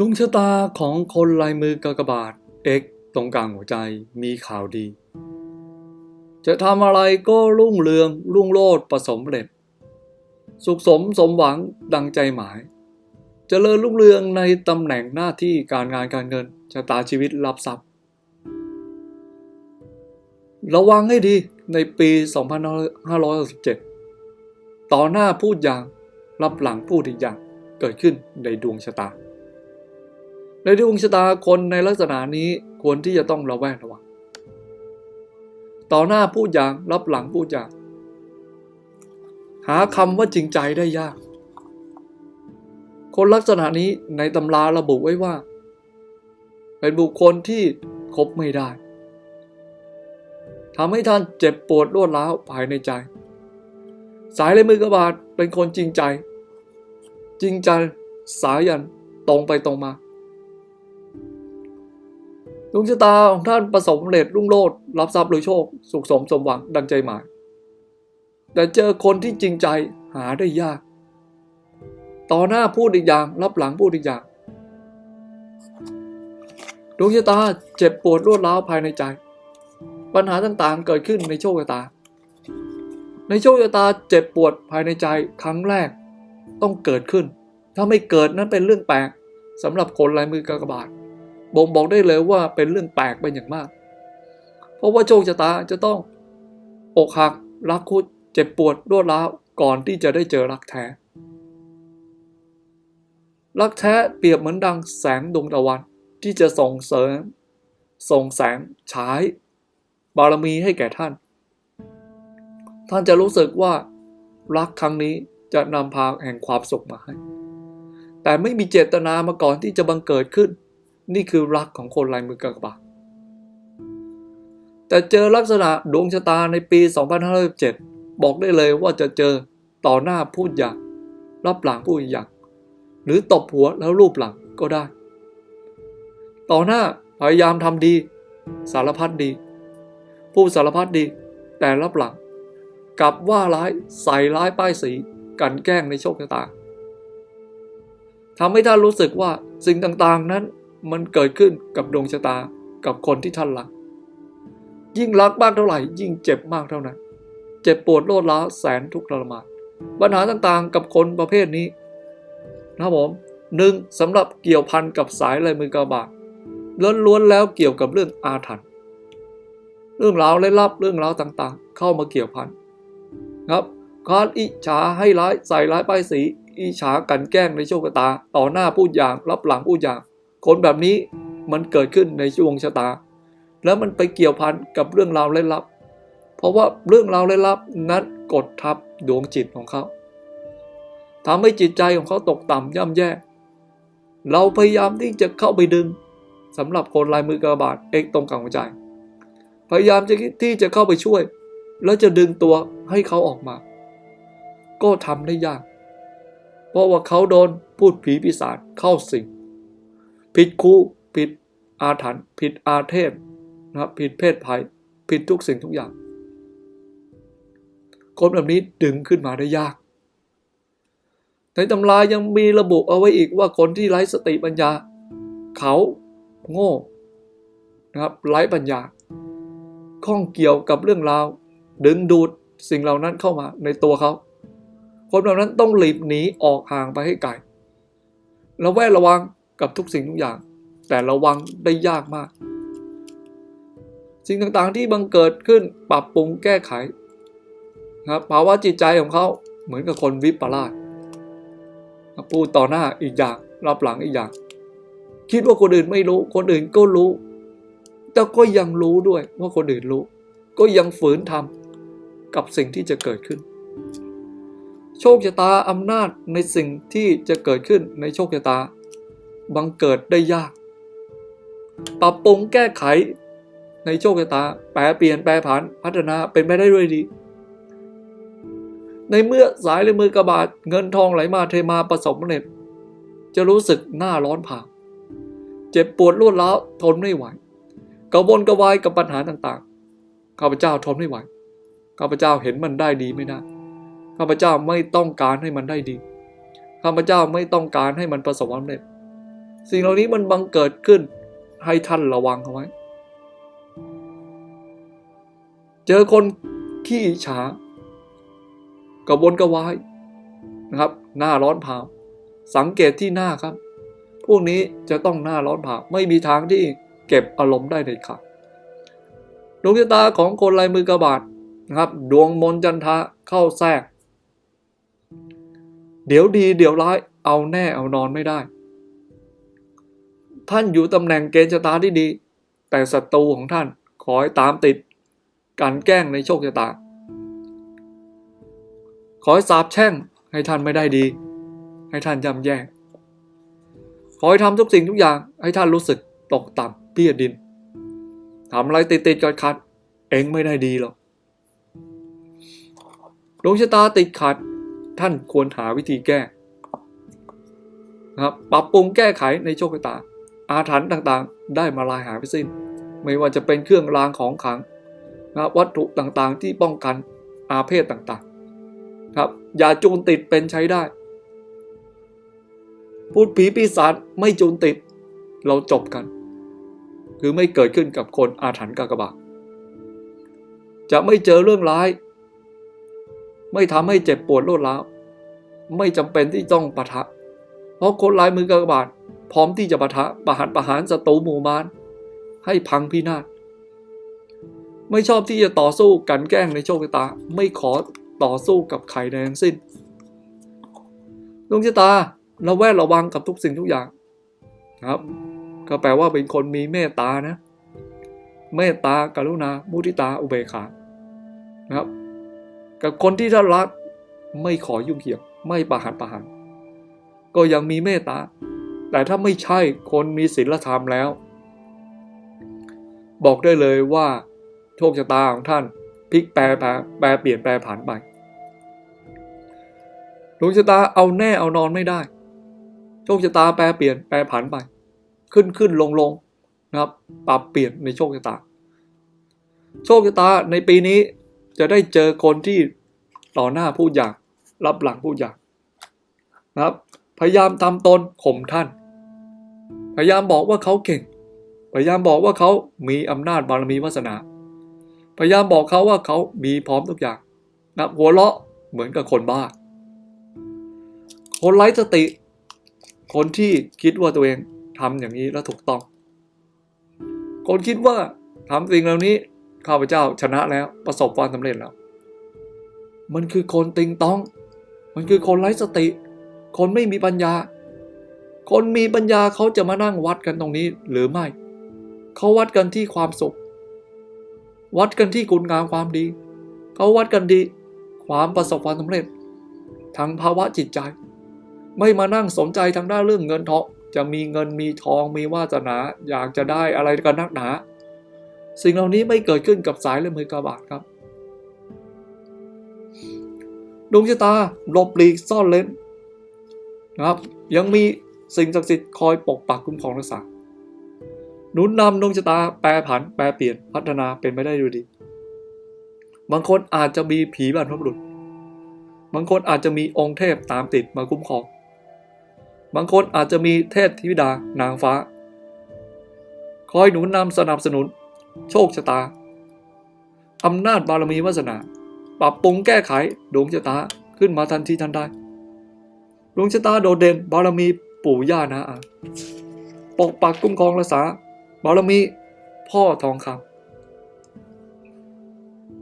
ดวงชะตาของคนลายมือกากบาท X ตรงกลางหัวใจมีข่าวดี จะทำอะไรก็รุ่งเรืองรุ่งโรจน์ประสมเร็จ สุขสมสมหวังดังใจหมายจเจริญรุ่งเรืองในตำแหน่งหน้าที่การงานการเงินชะตาชีวิตรับทรัพย์ ระวังให้ดีในปี 2567 ต่อหน้าพูดอย่างรับหลังพูดอีกอย่างเกิดขึ้นในดวงชะตา ในดวงชะตาคนในลักษณะนี้ควรที่จะต้องระแวดระวัง ต่อหน้าพูดอย่างรับหลังพูดอย่าง หาคำว่าจริงใจได้ยาก คนลักษณะนี้ในตำราระบุไว้ว่า เป็นบุคคลที่คบไม่ได้ทำให้ท่านเจ็บปวดรวดร้าวภายในใจ สายเลยมือกระบาดเป็นคนจริงใจ จริงใจสายันตรงไปตรงมา ดวงชะตาของท่านประสบเร็จรุ่งโรจน์รับทรัพย์หรือโชค สุขสมสมหวังดังใจหมาย แต่เจอคนที่จริงใจหาได้ยาก ต่อหน้าพูดอีกอย่าง รับหลังพูดอีกอย่าง ดวงชะตาเจ็บปวดรวดร้าวภายในใจ ปัญหาต่างๆเกิดขึ้นในโชคชะตา ในโชคชะตาเจ็บปวดภายในใจครั้งแรกต้องเกิดขึ้น ถ้าไม่เกิดนั้นเป็นเรื่องแปลกสำหรับคนลายมือกากบาท บ่งบอกได้เลยว่าเป็นเรื่องแปลกเป็นอย่างมาก เพราะว่าโชคชะตาจะต้องอกหักรักคุดเจ็บปวดรวดร้าวก่อนที่จะได้เจอรักแท้ รักแท้เปรียบเหมือนดังแสงดวงตะวันที่จะส่งเสริม ส่งแสงฉาย บารมีให้แก่ท่าน ท่านจะรู้สึกว่ารักครั้งนี้จะนำพาแห่งความสุขมาให้ แต่ไม่มีเจตนามาก่อนที่จะบังเกิดขึ้น นี่คือรักของคนลายมือกากบาทแต่เจอลักษณะดวงชะตาในปี 2507บอกได้เลยว่าจะเจอต่อหน้าพูดอย่างรับหลังพูดอย่างหรือตบหัวแล้วรูปหลังก็ได้ ต่อหน้าพยายามทำดี สารพัดดีพูดสารพัดดี แต่รับหลังกลับว่าร้ายใส่ร้ายป้ายสีกันแกล้งในโชคชะตาทำให้ท่านรู้สึกว่าสิ่งต่างๆนั้น มันเกิดขึ้นกับดวงชะตากับคนที่ท่านรัก ยิ่งรักมากเท่าไหร่ ยิ่งเจ็บมากเท่านั้น เจ็บปวดโลดล้าแสนทุกข์ทรมานปัญหาต่างๆ กับคนประเภทนี้นะครับผมหนึ่งสำหรับเกี่ยวพันกับสายลายมือกระบาดล้วนๆแล้วเกี่ยวกับเรื่องอาถรรพ์เรื่องราวและลับเรื่องราวต่างๆ เข้ามาเกี่ยวพันครับการอิจฉาให้ร้ายใส่ร้ายป้ายสีอิจฉากันแกล้งในโชคตา ต่อหน้าพูดอย่างรับหลังพูดอย่าง คนแบบนี้มันเกิดขึ้นในช่วงชะตา แล้วมันไปเกี่ยวพันกับเรื่องราวเล่นลับ เพราะว่าเรื่องราวเล่นลับนั้นกดทับดวงจิตของเขาทำให้จิตใจของเขาตกต่ำย่ำแย่ เราพยายามที่จะเข้าไปดึงสำหรับคนลายมือกระบาดเอกตรงกลางหัวใจ พยายามจะที่จะเข้าไปช่วย แล้วจะดึงตัวให้เขาออกมา ก็ทำได้ยาก เพราะว่าเขาโดนพูดผีปีศาจเข้าสิง ผิดคู่ผิดอาถรรพ์ผิดอาเทพนะครับผิดเพศภัยผิดทุกสิ่งทุกอย่างคนแบบนี้ดึงขึ้นมาได้ยาก ในตำรายังมีระบุเอาไว้อีกว่าคนที่ไร้สติปัญญา เขาโง่นะครับไร้ปัญญาข้องเกี่ยวกับเรื่องราว ดึงดูดสิ่งเหล่านั้นเข้ามาในตัวเขา คนเหล่านั้นต้องหลีบหนีออกห่างไปให้ไกลระแวดระวัง กับทุกสิ่งทุกอย่าง แต่ระวังได้ยากมาก สิ่งต่างๆที่บังเกิดขึ้นปรับปรุงแก้ไขนะครับภาวะจิตใจของเขาเหมือนกับคนวิปลาสพูดต่อหน้าอีกอย่างรับหลังอีกอย่าง คิดว่าคนอื่นไม่รู้ คนอื่นก็รู้ แต่ก็ยังรู้ด้วยว่าคนอื่นรู้ ก็ยังฝืนทำกับสิ่งที่จะเกิดขึ้น โชคชะตาอำนาจในสิ่งที่จะเกิดขึ้นในโชคชะตา บังเกิดได้ยาก ปรับปรุงแก้ไขในโชคชะตา แปลเปลี่ยนแปลผันพัฒนาเป็นไปได้ด้วยดี ในเมื่อสายหรือมือกระบาดเงินทองไหลมาเทมาประสบเร็จจะรู้สึกหน้าร้อนผ่าเจ็บปวดรวดร้าวทนไม่ไหวกระวนกระวายกับปัญหาต่างๆ ข้าพเจ้าทนไม่ไหว ข้าพเจ้าเห็นมันได้ดีไม่ได้ ข้าพเจ้าไม่ต้องการให้มันได้ดี ข้าพเจ้าไม่ต้องการให้มันประสบความสำเร็จ สิ่งเหล่านี้มันบังเกิดขึ้นให้ท่านระวังเอาไว้ เจอคนขี้ฉากระวนกระวายนะครับ หน้าร้อนเผาสังเกตที่หน้าครับ พวกนี้จะต้องหน้าร้อนเผาไม่มีทางที่เก็บอารมณ์ได้เด็ดขาดดวงชะตาของคนลายมือกระบาดนะครับ ดวงมนจันทะเข้าแทรก เดี๋ยวดีเดี๋ยวร้ายเอาแน่เอานอนไม่ได้ ท่านอยู่ตำแหน่งเกณฑ์ชะตาที่ดี แต่ศัตรูของท่านขอให้ตามติดการแกล้งในโชคชะตา ขอให้สาบแช่งให้ท่านไม่ได้ดี ให้ท่านย่ำแย่ขอให้ทำทุกสิ่งทุกอย่างให้ท่านรู้สึกตกต่ำเปี้ยดินทำอะไรติดติดๆขัดขัดเองไม่ได้ดีหรอกดวงชะตาติดขัด ท่านควรหาวิธีแก้นะครับปรับปรุงแก้ไขในโชคชะตา อาถรรพ์ต่างๆ ได้มาลายหายไปสิ้น ไม่ว่าจะเป็นเครื่องรางของขลังนะวัตถุต่างๆ ที่ป้องกันอาเพศต่างๆ ครับอย่าจูนติดเป็นใช้ได้ พูดผีปีศาจไม่จูนติด เราจบกัน คือไม่เกิดขึ้นกับคนอาถรรพ์กากบาทจะไม่เจอเรื่องร้าย ไม่ทำให้เจ็บปวดรวดร้าวไม่จำเป็นที่ต้องปะทะ เพราะคนลายมือกากบาท พร้อมที่จะปะทะประหารประหารศัตรูหมู่มารให้พังพินาศไม่ชอบที่จะต่อสู้กันแกล้งในโชคชะตา ไม่ขอต่อสู้กับใครใดทั้งสิ้นดวงชะตาเราแวดระวังกับทุกสิ่งทุกอย่างนะครับ ก็แปลว่าเป็นคนมีเมตตานะ เมตตากรุณา มุทิตา อุเบกขานะครับ กับคนที่ท่านรักไม่ขอยุ่งเกี่ยว ไม่ประหัตประหาร ก็ยังมีเมตตา แต่ถ้าไม่ใช่คนมีศีลธรรมแล้ว บอกได้เลยว่า โชคชะตาของท่านพลิกแปรแปรแปรเปลี่ยนแปรผันไปดวงชะตาเอาแน่เอานอนไม่ได้ โชคชะตาแปรเปลี่ยนแปรผันไป ขึ้นขึ้นลงลงนะครับ ปรับเปลี่ยนในโชคชะตา โชคชะตาในปีนี้จะได้เจอคนที่ต่อหน้าพูดอย่าง รับหลังพูดอย่างนะครับ พยายามทำตนข่มท่าน พยายามบอกว่าเขาเก่ง พยายามบอกว่าเขามีอำนาจบารมีวาสนา พยายามบอกเขาว่าเขามีพร้อมทุกอย่างนะหัวเราะเหมือนกับคนบ้า คนไร้สติ คนที่คิดว่าตัวเองทำอย่างนี้แล้วถูกต้อง คนคิดว่าทำสิ่งเหล่านี้ข้าพเจ้าชนะแล้วประสบความสำเร็จแล้ว มันคือคนติงต้อง มันคือคนไร้สติ คนไม่มีปัญญา คนมีปัญญาเขาจะมานั่งวัดกันตรงนี้หรือไม่ เขาวัดกันที่ความสุข วัดกันที่คุณงามความดี เขาวัดกันดี ความประสบความสำเร็จทางภาวะจิตใจ ไม่มานั่งสนใจทางด้านเรื่องเงินทองจะมีเงินมีทองมีวาสนา อยากจะได้อะไรกันนักหนา สิ่งเหล่านี้ไม่เกิดขึ้นกับสายและมือกระบาดครับดวงชะตาหลบหลีกซ่อนเล้น นะครับ ยังมีสิ่งศักดิ์สิทธิ์คอยปกปักคุ้มครองรักษาหนุนนำดวงชะตาแปรผันแปรเปลี่ยนพัฒนาเป็นไปได้ด้วยดี บางคนอาจจะมีผีบรรพบุรุษ บางคนอาจจะมีองค์เทพตามติดมาคุ้มครอง บางคนอาจจะมีเทพธิดานางฟ้า คอยหนุนนำสนับสนุน โชคชะตาอำนาจบารมีวาสนา ปรับปรุงแก้ไขดวงชะตาขึ้นมาทันทีทันใด ดวงชะตาโดดเด่นบารมีปู่ย่านาอาปกปักคุ้มครองรักษาบารมีพ่อทองคำ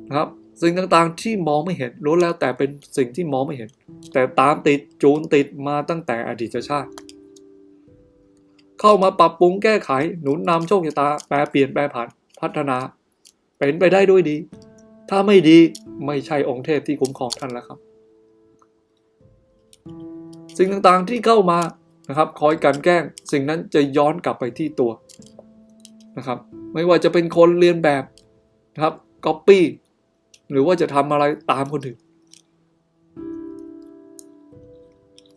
นะครับ สิ่งต่างๆที่มองไม่เห็นล้วนแล้วแต่เป็นสิ่งที่มองไม่เห็น แต่ตามติดจูนติดมาตั้งแต่อดีตชาติ เข้ามาปรับปรุงแก้ไขหนุนนำโชคชะตาแปลเปลี่ยนแปลผันพัฒนา เป็นไปได้ด้วยดี ถ้าไม่ดีไม่ใช่องค์เทพที่คุ้มครองท่านแล้วครับ สิ่งต่างๆที่เข้ามานะครับคอยกันแกล้งสิ่งนั้นจะย้อนกลับไปที่ตัวนะครับไม่ว่าจะเป็นคนเรียนแบบนะครับก๊อปปี้หรือว่าจะทำอะไรตามคนอื่น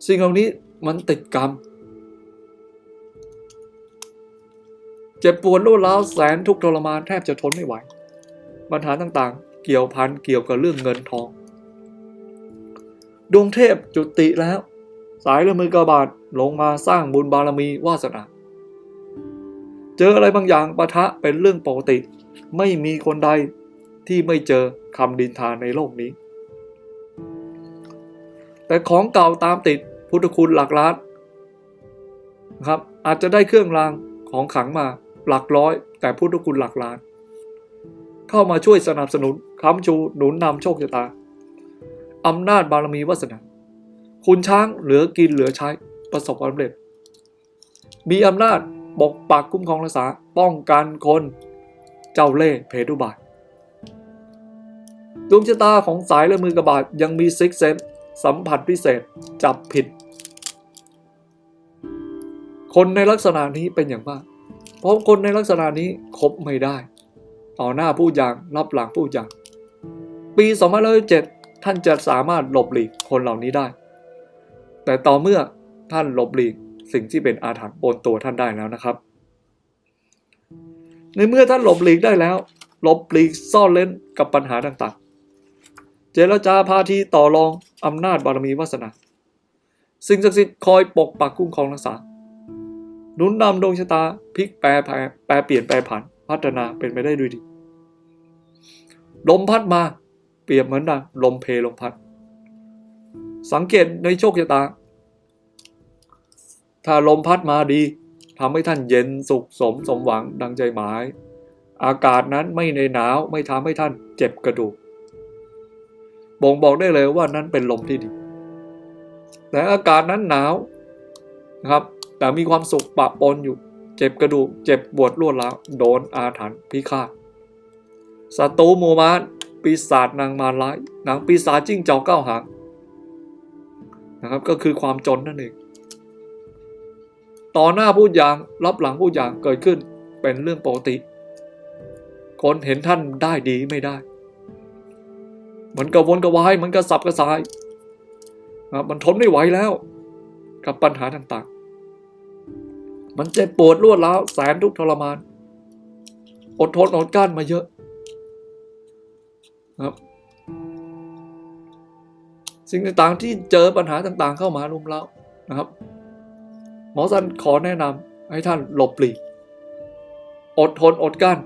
สิ่งเหล่านี้มันติดกรรม เจ็บปวดรวดร้าวแสนทุกทรมานแทบจะทนไม่ไหว ปัญหาต่างๆ เกี่ยวพันเกี่ยวกับเรื่องเงินทอง ดวงเทพจุติแล้ว สายละมือกระบาดลงมาสร้างบุญบารมีวาสนา เจออะไรบางอย่างปะทะเป็นเรื่องปกติ ไม่มีคนใดที่ไม่เจอคำดินทาในโลกนี้ แต่ของเก่าตามติดพุทธคุณหลักล้านนะครับอาจจะได้เครื่องรางของขลังมาหลักร้อย แต่พุทธคุณหลักล้าน เข้ามาช่วยสนับสนุนค้ำชูหนุนนำโชคชะตาอำนาจบารมีวาสนา คุณช้างเหลือกินเหลือใช้ประสบความสำเร็จ มีอำนาจปกปักคุ้มครองรักษาป้องกันคนเจ้าเล่ห์เพทุบาทดวงชะตาของสายและมือกระบาดยังมีซิกเซนสัมผัสพิเศษจับผิด คนในลักษณะนี้เป็นอย่างมาก เพราะคนในลักษณะนี้คบไม่ได้ ต่อหน้าผู้อย่างรับหลังผู้อย่าง ปี2007ท่านจะสามารถหลบหลีกคนเหล่านี้ได้ แต่ต่อเมื่อท่านลบหลีกสิ่งที่เป็นอาถรรพ์บนตัวท่านได้แล้วนะครับ ในเมื่อท่านหลบหลีกได้แล้วหลบหลีกซ่อนเล้นกับปัญหาต่างๆ เจรจาพาทีต่อรองอำนาจบารมีวาสนา สิ่งศักดิ์สิทธิ์คอยปกปักคุ้มครองรักษาหนุนนำดวงชะตาพลิกแปรแปรแปรเปลี่ยนแปรผันพัฒนาเป็นไปได้ด้วยดี ลมพัดมาเปรียบเหมือนดังลมเพลลมพัด สังเกตในโชคชะตา ถ้าลมพัดมาดีทำให้ท่านเย็นสุขสมสมหวังดังใจหมาย อากาศนั้นไม่ในหนาวไม่ทำให้ท่านเจ็บกระดูก บ่งบอกได้เลยว่านั้นเป็นลมที่ดี แต่อากาศนั้นหนาวนะครับ แต่มีความสุขปะปนอยู่ เจ็บกระดูก เจ็บปวดรวดร้าวโดนอาถรรพ์พิฆาตศัตรูมูมารปีศาจนางมารร้ายนางปีศาจจิ้งจอกเก้าหาง นะครับ ก็คือความจนนั่นเองต่อหน้าผู้อย่างรับหลังผู้อย่างเกิดขึ้นเป็นเรื่องปกติ คนเห็นท่านได้ดีไม่ได้ มันกระวนกระวายมันกระสับกระส่ายนะมันทนไม่ไหวแล้ว กับปัญหาต่างๆ มันเจ็บปวดรวดร้าวแสนทุกข์ทรมาน อดทนอดกลั้นมาเยอะนะครับ สิ่งต่างๆที่เจอปัญหาต่างๆ เข้ามารุมเร้านะครับ หมอสันขอแนะนำให้ท่านหลบหลีกอดทนอดกั้น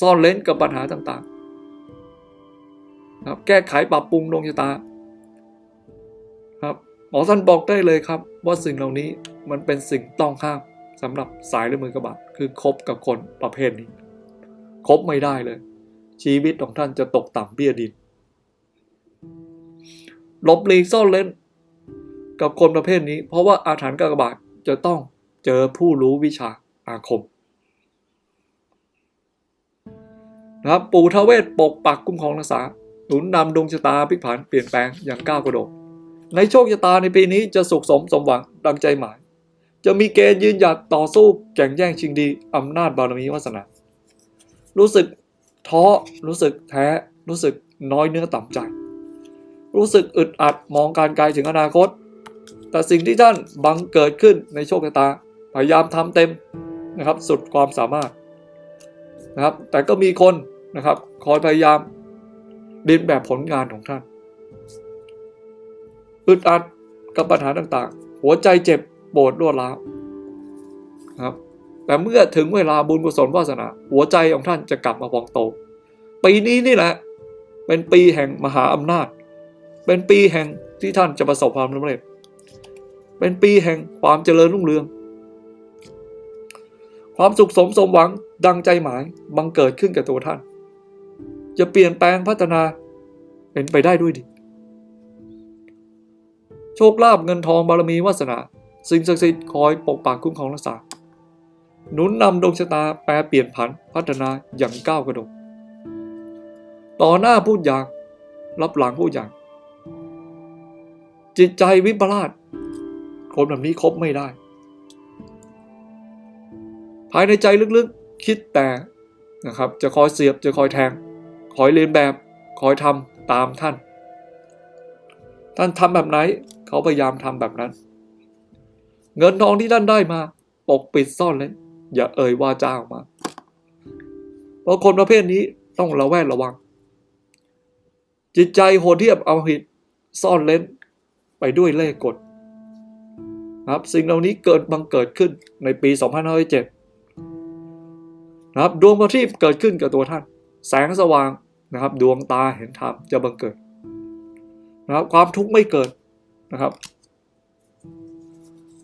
ซ่อนเล้นกับปัญหาต่างๆครับแก้ไขปรับปรุงดวงชะตาครับหมอสันบอกได้เลยครับ ว่าสิ่งเหล่านี้มันเป็นสิ่งต้องห้ามสำหรับสายหรือมือกระบาดคือคบกับคนประเภทนี้คบไม่ได้เลย ชีวิตของท่านจะตกต่ำเบี้ยดิน ลบหลีกซ่อนเล้นกับคนประเภทนี้ เพราะว่าอาถรรพ์กากบาทจะต้องเจอผู้รู้วิชาอาคมนะครับปู่ทเวศปกปักคุ้มครองรักษาหนุนนำดวงชะตาพลิกผันเปลี่ยนแปลงอย่างก้าวกระโดดในโชคชะตาในปีนี้จะสุขสมสมหวังดังใจหมาย จะมีเกณฑ์ยืนหยัดต่อสู้แข่งแย่งชิงดีอำนาจบารมีวาสนา รู้สึกท้อรู้สึกแท้รู้สึกน้อยเนื้อต่ำใจ รู้สึกอึดอัดมองการไกลถึงอนาคต แต่สิ่งที่ท่านบังเกิดขึ้นในโชคชะตา พยายามทำเต็มนะครับ สุดความสามารถนะครับ แต่ก็มีคนนะครับ คอยพยายามดินแบบผลงานของท่านอึดอัดกับปัญหาต่างๆ หัวใจเจ็บปวดรวดร้าวนะครับแต่เมื่อถึงเวลาบุญกุศลวาสนา หัวใจของท่านจะกลับมาพองโต ปีนี้นี่แหละ เป็นปีแห่งมหาอำนาจ เป็นปีแห่งที่ท่านจะประสบความสำเร็จ เป็นปีแห่งความเจริญรุ่งเรือง ความสุขสมสมหวังดังใจหมายบังเกิดขึ้นกับตัวท่าน จะเปลี่ยนแปลงพัฒนาเป็นไปได้ด้วยดี โชคลาภเงินทองบารมีวาสนา สิ่งศักดิ์สิทธิ์คอยปกปักคุ้มครองรักษา หนุนนำดวงชะตาแปรเปลี่ยนผันพัฒนาอย่างก้าวกระโดดต่อหน้าพูดอย่าง รับหลังพูดอย่าง จิตใจวิปลาสคนแบบนี้คบไม่ได้ ภายในใจลึกๆคิดแต่นะครับ จะคอยเสียบจะคอยแทง คอยเรียนแบบ คอยทำตามท่าน ท่านทำแบบไหน เขาพยายามทำแบบนั้น เงินทองที่ท่านได้มา ปกปิดซ่อนเล่นอย่าเอ่ยว่าจ้าออกมา เพราะคนประเภทนี้ต้องระแวดระวัง จิตใจโหดเทียบเอาหิตซ่อนเล่น ไปด้วยเล่ห์กดนะครับสิ่งเหล่านี้เกิดบังเกิดขึ้นในปี 2507นะครับดวงประทีปเกิดขึ้นกับตัวท่าน แสงสว่างนะครับ ดวงตาเห็นธรรมจะบังเกิดนะครับความทุกข์ไม่เกิดนะครับ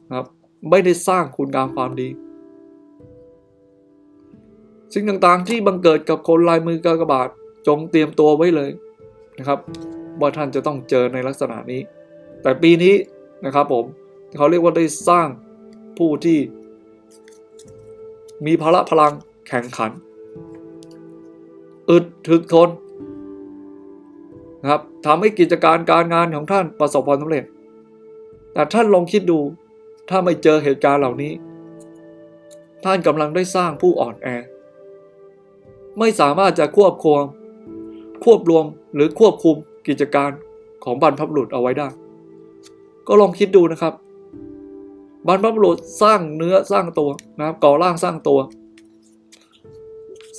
นะครับ ไม่ได้สร้างคุณงามความดี สิ่งต่างๆที่บังเกิดกับคนลายมือกากบาทจงเตรียมตัวไว้เลยนะครับ ว่าท่านจะต้องเจอในลักษณะนี้ แต่ปีนี้นะครับผมเขาเรียกว่าได้สร้างผู้ที่ มีพละพลังแข่งขัน อึดถึกทนนะครับทำให้กิจการการงานของท่านประสบความสำเร็จ แต่ท่านลองคิดดูถ้าไม่เจอเหตุการณ์เหล่านี้ ท่านกำลังได้สร้างผู้อ่อนแอ ไม่สามารถจะควบคุมควบรวมหรือควบคุมกิจการของบรรพบุรุษเอาไว้ได้ ก็ลองคิดดูนะครับบรรพบุรุษสร้างเนื้อสร้างตัวนะครับก่อร่างสร้างตัว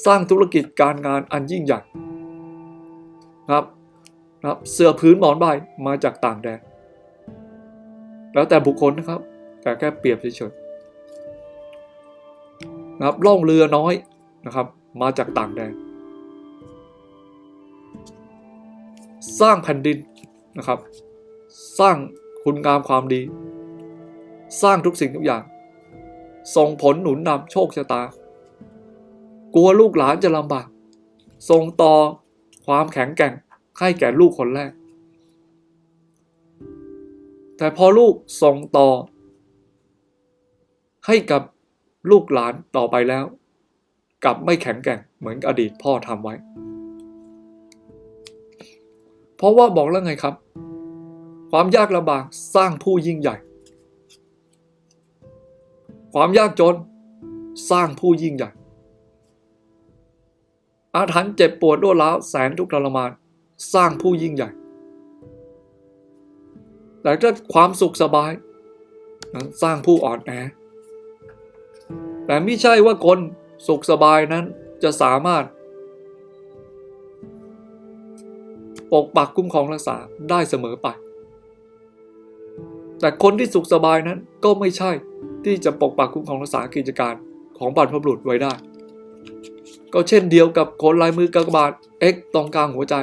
สร้างธุรกิจการงานอันยิ่งใหญ่นะครับนะครับเสื้อพื้นหมอนใบมาจากต่างแดนแล้วแต่บุคคลนะครับ แต่แค่เปรียบเฉยๆนะครับล่องเรือน้อยนะครับ มาจากต่างแดนสร้างแผ่นดินนะครับ สร้าง คุณงามความดี สร้างทุกสิ่งทุกอย่าง ส่งผลหนุนนำโชคชะตา กลัวลูกหลานจะลำบากส่งต่อความแข็งแกร่งให้แก่ลูกคนแรก แต่พอลูกส่งต่อ ให้กับลูกหลานต่อไปแล้ว กลับไม่แข็งแกร่งเหมือนอดีตพ่อทำไว้ เพราะว่าบอกแล้วไงครับ ความยากลำบากสร้างผู้ยิ่งใหญ่ ความยากจนสร้างผู้ยิ่งใหญ่ อาถรรพ์เจ็บปวดรวดร้าวแสนทุกข์ทรมาน สร้างผู้ยิ่งใหญ่ แต่ถ้าความสุขสบาย นั้นสร้างผู้อ่อนแอ แต่ไม่ใช่ว่าคนสุขสบายนั้นจะสามารถปกปักคุ้มครองรักษาได้เสมอไป แต่คนที่สุขสบายนั้นก็ไม่ใช่ที่จะปกปักคุ้มครองรักษากิจการของบรรพบุรุษไว้ได้ ก็เช่นเดียวกับคนลายมือกากบาท X ตรงกลางหัวใจ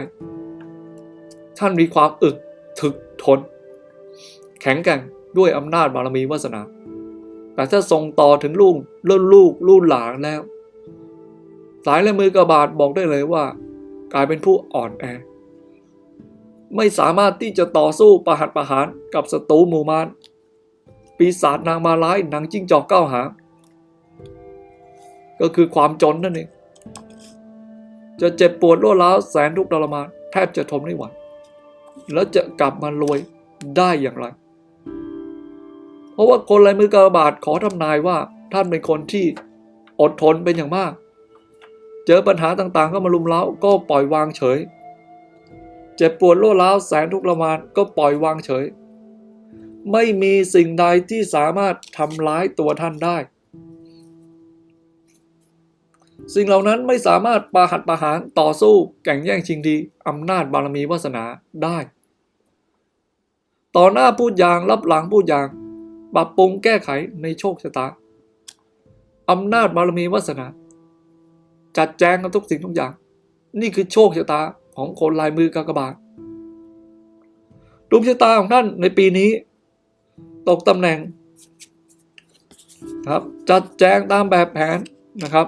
ท่านมีความอึดถึกทน แข็งแกร่งด้วยอำนาจบารมีวาสนา แต่ถ้าส่งต่อถึงลูกรุ่นลูกรุ่นหลานแล้ว สายลายมือกระบาดบอกได้เลยว่า กลายเป็นผู้อ่อนแอ ไม่สามารถที่จะต่อสู้ประหัตประหารกับศัตรูหมู่มารปีศาจนางมาร้ายนางจิ้งจอกเก้าหางก็คือความจนนั่นเองจะเจ็บปวดรวดร้าวแสนทุกข์ทรมานแทบจะทนไม่ไหวแล้วจะกลับมารวยได้อย่างไร เพราะว่าคนลายมือกระบาดขอทำนายว่าท่านเป็นคนที่อดทนเป็นอย่างมาก เจอปัญหาต่างๆ ก็มาลุมเล้าก็ปล่อยวางเฉย เจ็บปวดรวดร้าวแสนทุกข์ทรมานก็ปล่อยวางเฉย ไม่มีสิ่งใดที่สามารถทำร้ายตัวท่านได้ สิ่งเหล่านั้นไม่สามารถปาหัดประหารต่อสู้แข่งแย่งชิงดีอำนาจบารมีวาสนาได้ ต่อหน้าพูดอย่างรับหลังพูดอย่างปรับปรุงแก้ไขในโชคชะตาอำนาจบารมีวาสนา จัดแจงกับทุกสิ่งทุกอย่าง นี่คือโชคชะตา ของคนลายมือกากบาทดวงชะตาของท่านในปีนี้ ตกตำแหน่งครับจัดแจงตามแบบแผนนะครับ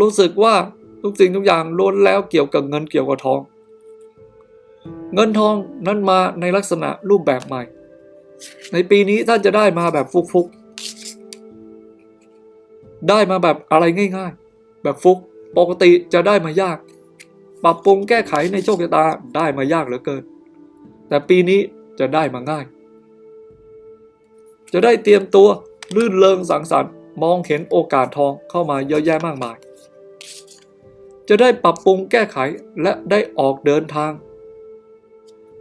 รู้สึกว่าทุกสิ่งทุกอย่างล้วนแล้วเกี่ยวกับเงินเกี่ยวกับทอง เงินทองนั้นมาในลักษณะรูปแบบใหม่ ในปีนี้ท่านจะได้มาแบบฟุกๆได้มาแบบอะไรง่าย ๆ แบบฟุกปกติจะได้มายาก ปรับปรุงแก้ไขในโชคชะตาได้มายากเหลือเกิน แต่ปีนี้จะได้มาง่าย จะได้เตรียมตัวลื่นเลงสังสรรค์ มองเห็นโอกาสทองเข้ามาเยอะแยะมากมาย จะได้ปรับปรุงแก้ไขและได้ออกเดินทาง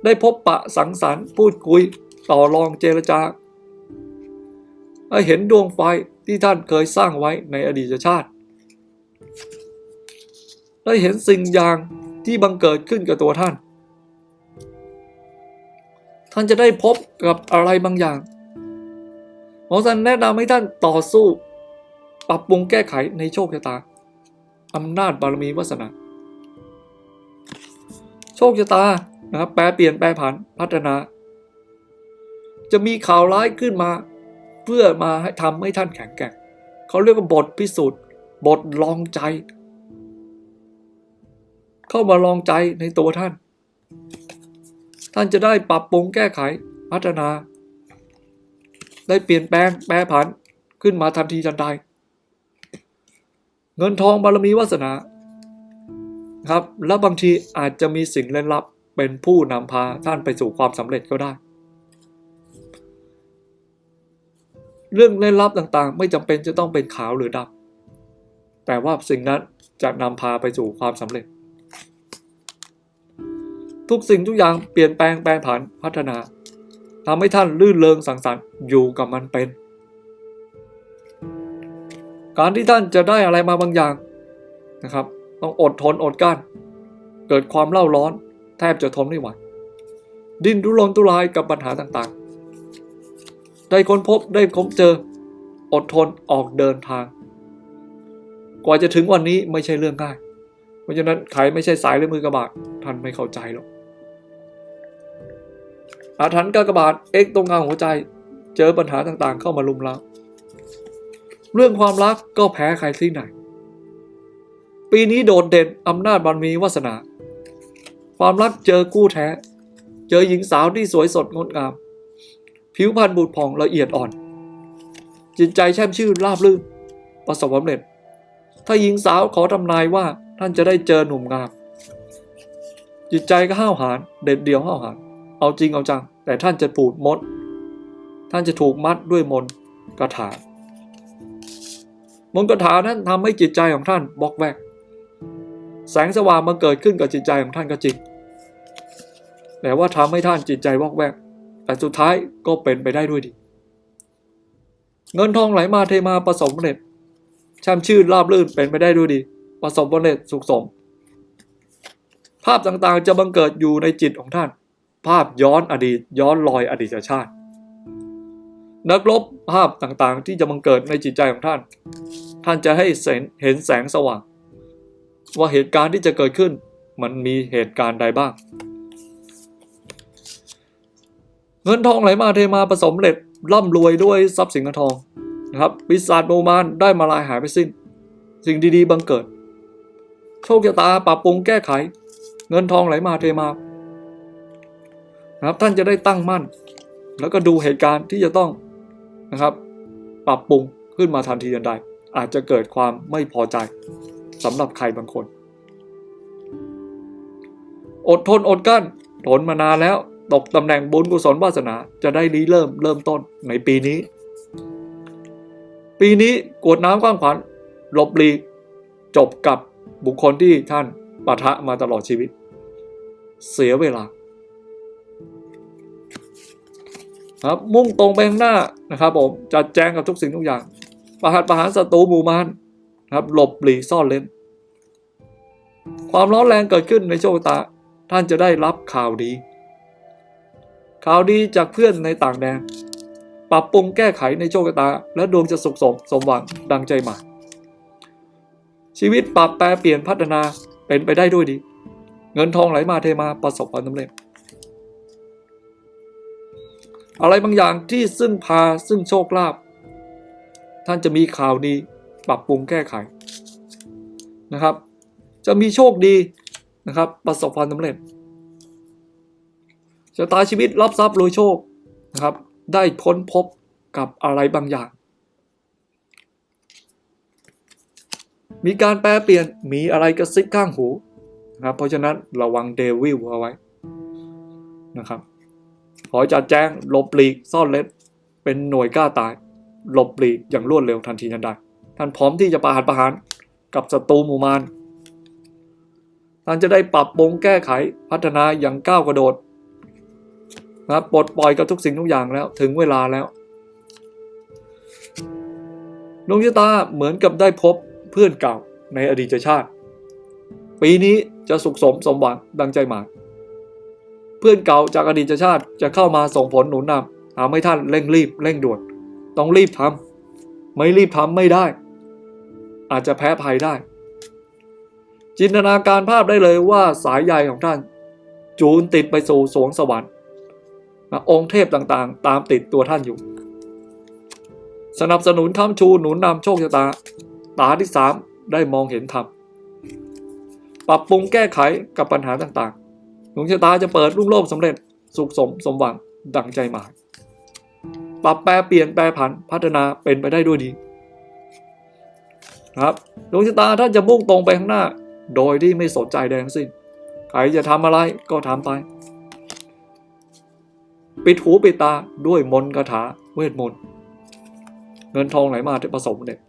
ได้พบปะสังสรรค์พูดคุย ต่อรองเจรจาให้เห็นดวงไฟที่ท่านเคยสร้างไว้ในอดีตชาติ ได้เห็นสิ่งอย่างที่บังเกิดขึ้นกับตัวท่าน ท่านจะได้พบกับอะไรบางอย่างหมอซันแนะนำให้ท่านต่อสู้ ปรับปรุงแก้ไขในโชคชะตาอำนาจบารมีวาสนาโชคชะตานะครับแปลเปลี่ยนแปลผันพัฒนา จะมีข่าวร้ายขึ้นมา เพื่อมาให้ทำให้ท่านแข็งแกร่งเขาเรียกว่าบทพิสูจน์ บทลองใจ เข้ามาลองใจในตัวท่าน ท่านจะได้ปรับปรุงแก้ไขพัฒนา ได้เปลี่ยนแปลงแปรผันขึ้นมาทันทีทันใด เงินทองบารมีวาสนา ครับ และบางทีอาจจะมีสิ่งเล่นลับเป็นผู้นำพาท่านไปสู่ความสำเร็จก็ได้ เรื่องเล่นลับต่างๆ ไม่จำเป็นจะต้องเป็นขาวหรือดำแต่ว่าสิ่งนั้นจะนำพาไปสู่ความสำเร็จ ทุกสิ่งทุกอย่างเปลี่ยนแปลงแปรผันพัฒนาทำให้ท่านลื่นเลงสังสรรค์อยู่กับมันเป็น การที่ท่านจะได้อะไรมาบางอย่างนะครับ ต้องอดทนอดกลั้น เกิดความเล่าร้อน แทบจะทนไม่ไหวดิ้นทุรนทุรายกับปัญหาต่างๆ ได้ค้นพบได้ค้นเจอ อดทนออกเดินทาง กว่าจะถึงวันนี้ไม่ใช่เรื่องง่าย เพราะฉะนั้นใครไม่ใช่สายหรือมือกระบาดท่านไม่เข้าใจหรอก อาถรรพ์กากบาทเอ็กตรงกลางหัวใจ เจอปัญหาต่างๆ เข้ามาลุมเล้าเรื่องความรักก็แพ้ใครที่ไหน ปีนี้โดดเด่นอำนาจบารมีวาสนา ความรักเจอคู่แท้ เจอหญิงสาวที่สวยสดงดงาม ผิวพรรณบูดผ่องละเอียดอ่อน จิตใจแช่มชื่นราบรื่นประสบความสำเร็จ ถ้าหญิงสาวขอทำนายว่าท่านจะได้เจอหนุ่มงาม จิตใจก็ห้าวหาญเด็ดเดียวห้าวหาญ เอาจริงเอาจัง แต่ท่านจะปูดมด ท่านจะถูกมัดด้วยมนกระถามนกระถานั้นทำให้จิตใจของท่านบอกแวก แสงสว่างมาเกิดขึ้นกับจิตใจของท่านก็จริง แต่ว่าทำให้ท่านจิตใจวอกแวก แต่สุดท้ายก็เป็นไปได้ด้วยดี เงินทองไหลมาเทมาประสบผสำเร็จช่ำชื่นราบรื่นเป็นไปได้ด้วยดีประสบผสำเร็จสุขสม ภาพต่างๆจะบังเกิดอยู่ในจิตของท่าน ภาพย้อนอดีตย้อนรอยอดีตชาติ นักลบภาพต่างๆ ที่จะบังเกิดในจิตใจของท่าน ท่านจะให้เห็นแสงสว่าง ว่าเหตุการณ์ที่จะเกิดขึ้น มันมีเหตุการณ์ใดบ้าง เงินทองไหลมาเทมาผสมเร็จร่ำรวยด้วยทรัพย์สินเงินทองนะครับปีศาจโมมานได้มาลายหายไปสิ้น สิ่งดีๆบังเกิด โชคชะตาปรับปรุงแก้ไข เงินทองไหลมาเทมา นะครับท่านจะได้ตั้งมั่น แล้วก็ดูเหตุการณ์ที่จะต้องนะครับ ปรับปรุงขึ้นมาทันทีทันใด อาจจะเกิดความไม่พอใจสำหรับใครบางคน อดทนอดกั้นทนมานานแล้วตกตำแหน่งบุญกุศลวาสนาจะได้รีเริ่มเริ่มต้นในปีนี้ ปีนี้กวดน้ำกว้างขวานลบลีกจบกับบุคคลที่ท่านปะทะมาตลอดชีวิต เสียเวลา ครับมุ่งตรงไปข้างหน้านะครับผมจัดแจงกับทุกสิ่งทุกอย่าง ประหัตประหารศัตรูหมู่มารนะครับ หลบหลีกซ่อนเล่นความร้อนแรงเกิดขึ้นในโชคชะตา ท่านจะได้รับข่าวดี ข่าวดีจากเพื่อนในต่างแดนปรับปรุงแก้ไขในโชคชะตา และดวงจะสุขสมสมหวังดังใจหมายชีวิตปรับแปรเปลี่ยนพัฒนาเป็นไปได้ด้วยดี เงินทองไหลมาเทมาประสบความสำเร็จ อะไรบางอย่างที่ซึ่งพาซึ่งโชคลาภท่านจะมีข่าวดีปรับปรุงแก้ไขนะครับ จะมีโชคดีนะครับ ประสบความสำเร็จชะตาชีวิตรับทรัพย์รวยโชคนะครับ ได้ค้นพบกับอะไรบางอย่าง มีการแปลเปลี่ยนมีอะไรกระซิบข้างหูนะครับ เพราะฉะนั้นระวังเดวิลเอาไว้นะครับ ขอจัดแจ้งหลบหลีกซ่อนเล็ดเป็นหน่วยกล้าตายหลบหลีกอย่างรวดเร็วทันทีทันใดท่านพร้อมที่จะประหารประหารกับศัตรูหมู่มารท่านจะได้ปรับปรุงแก้ไขพัฒนาอย่างก้าวกระโดดนะครับปลดปล่อยกับทุกสิ่งทุกอย่างแล้วถึงเวลาแล้วดวงชะตาเหมือนกับได้พบเพื่อนเก่าในอดีตชาติ ปีนี้จะสุขสมสมหวังดังใจหมาย เพื่อนเก่าจากอดีตชาติจะเข้ามาส่งผลหนุนนำทำให้ท่านเร่งรีบเร่งด่วน ต้องรีบทำไม่รีบทำไม่ได้ อาจจะแพ้ภัยได้ จินตนาการภาพได้เลยว่าสายใยของท่าน จูนติดไปสู่สวงสวรรค์องค์เทพต่างๆ ตามติดตัวท่านอยู่ สนับสนุนค้ำชูหนุนนำโชคชะตา ตาที่สามได้มองเห็นธรรมปรับปรุงแก้ไขกับปัญหาต่างๆ ดวงชะตาจะเปิดรุ่งโรจน์สำเร็จสุขสมสมหวังดังใจหมายปรับแปรเปลี่ยนแปรผันพัฒนาเป็นไปได้ด้วยดีนะครับดวงชะตาท่านจะมุ่งตรงไปข้างหน้า โดยที่ไม่สนใจใดทั้งสิ้นใครจะทำอะไรก็ทำไป ปิดหูปิดตาด้วยมนต์คาถาเวทมนต์เงินทองไหลมาที่ผสมเด็ด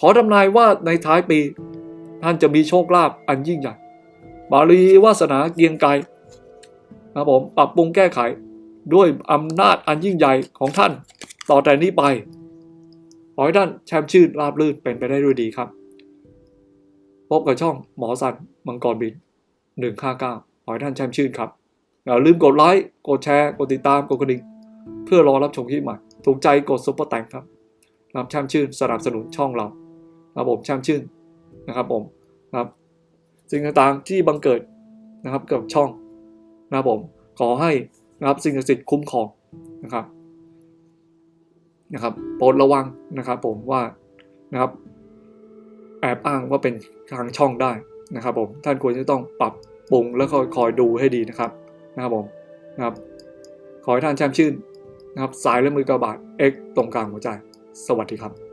ขอทำนายว่าในท้ายปี ท่านจะมีโชคลาภอันยิ่งใหญ่ บาลีวาสนาเกียงไกรนะครับผมปรับปรุงแก้ไขด้วยอำนาจอันยิ่งใหญ่ของท่านต่อแต่นี้ไปขอให้ท่านแช่มชื่นราบรื่นเป็นไปได้ด้วยดีครับ พบกับช่องหมอสันมังกรบิน159ขอให้ท่านแช่มชื่นครับอย่าลืมกดไลค์กดแชร์กดติดตามกดกระดิ่งเพื่อรอรับชมคลิปใหม่ถูกใจกดซุปเปอร์แตงครับรับแช่มชื่นสนับสนุนช่องเราครับผมแช่มชื่นนะครับผมนะครับ สิ่งต่างๆที่บังเกิดนะครับกับช่องนะครับผมขอให้นะครับสิ่งศักดิ์สิทธิ์คุ้มครองนะครับนะครับโปรดระวังนะครับผมว่านะครับแอบอ้างว่าเป็นทางช่องได้นะครับผมท่านควรจะต้องปรับปรุงแล้วคอยคอยดูให้ดีนะครับนะครับผมนะครับขอให้ท่านแช่มชื่นนะครับสายและมือกระบาด X ตรงกลางหัวใจ สวัสดีครับ